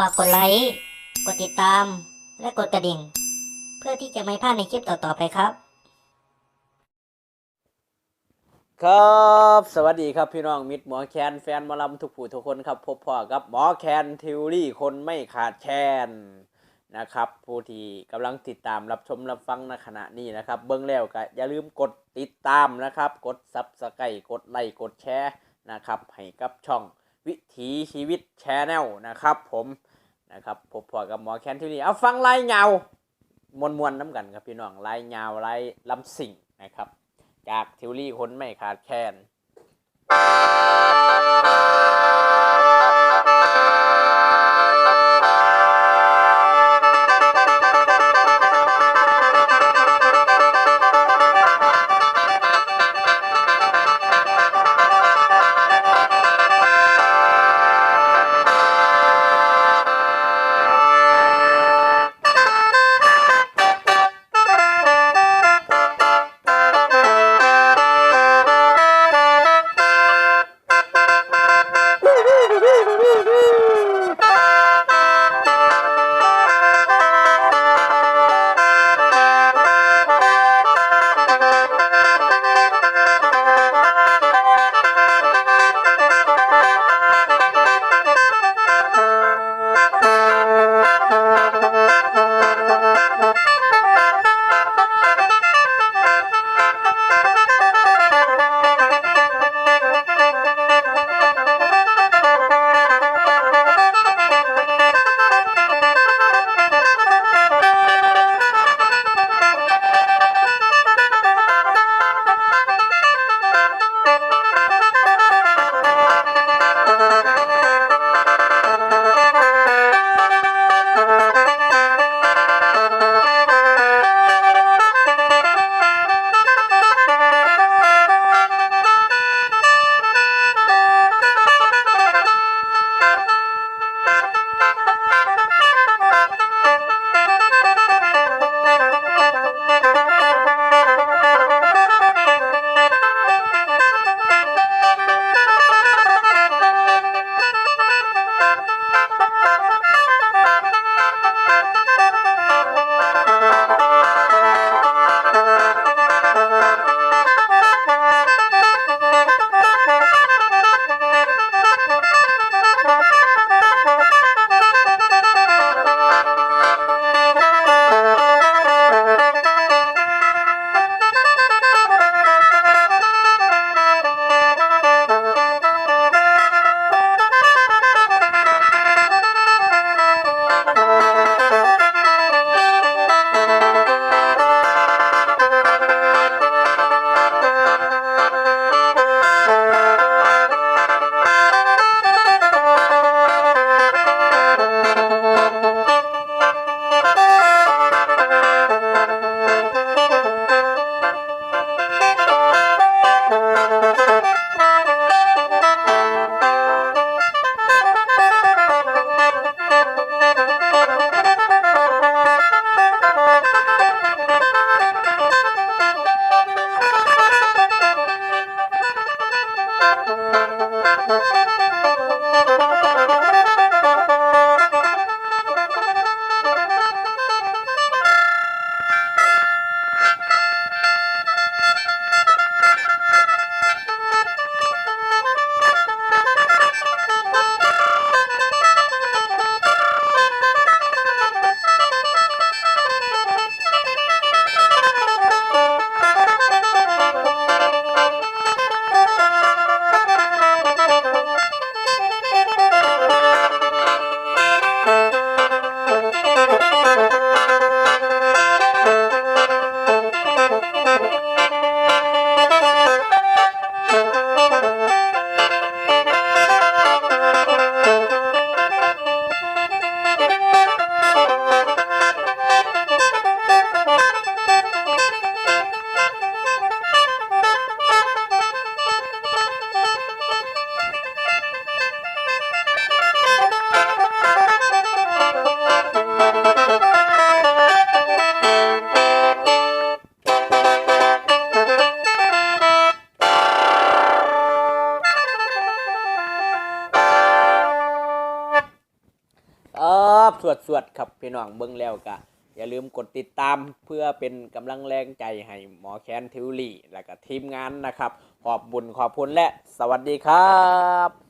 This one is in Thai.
ฝากกดไลค์ กดติดตาม และกดกระดิ่ง เพื่อที่จะไม่พลาดในคลิปต่อๆไปครับ ครับ สวัสดีครับพี่น้องมิตรหมอแคนแฟนหมอลำทุกผู้ทุกคนครับ พบพ่อกับหมอแคนทิวรี่คนไม่ขาดแคลนนะครับ ผู้ที่กำลังติดตามรับชมรับฟังในขณะนี้นะครับ เบิ้องแล้วก็อย่าลืมกดติดตามนะครับ กดซับสไครต์กดไลค์กดแชร์นะครับให้กับช่อง วิถีชีวิตแชนแนลนะครับผมนะครับพบพ่อกับหมอแคนที่นี่เอาฟังไล่เงามวนมวนน้ำกันครับพี่น้องไล่เงาไล่ลำสิ่งนะครับ จากทิวลี่คนไม่ขาดแคลน สวดสวดๆครับพี่น้องเบิ้งแล้วก็อย่าลืมกดติดตามเพื่อเป็นกำลังแรงใจให้หมอแคนทิวลี่ และก็ทีมงานนะครับ ขอบบุญขอบคุณและสวัสดีครับ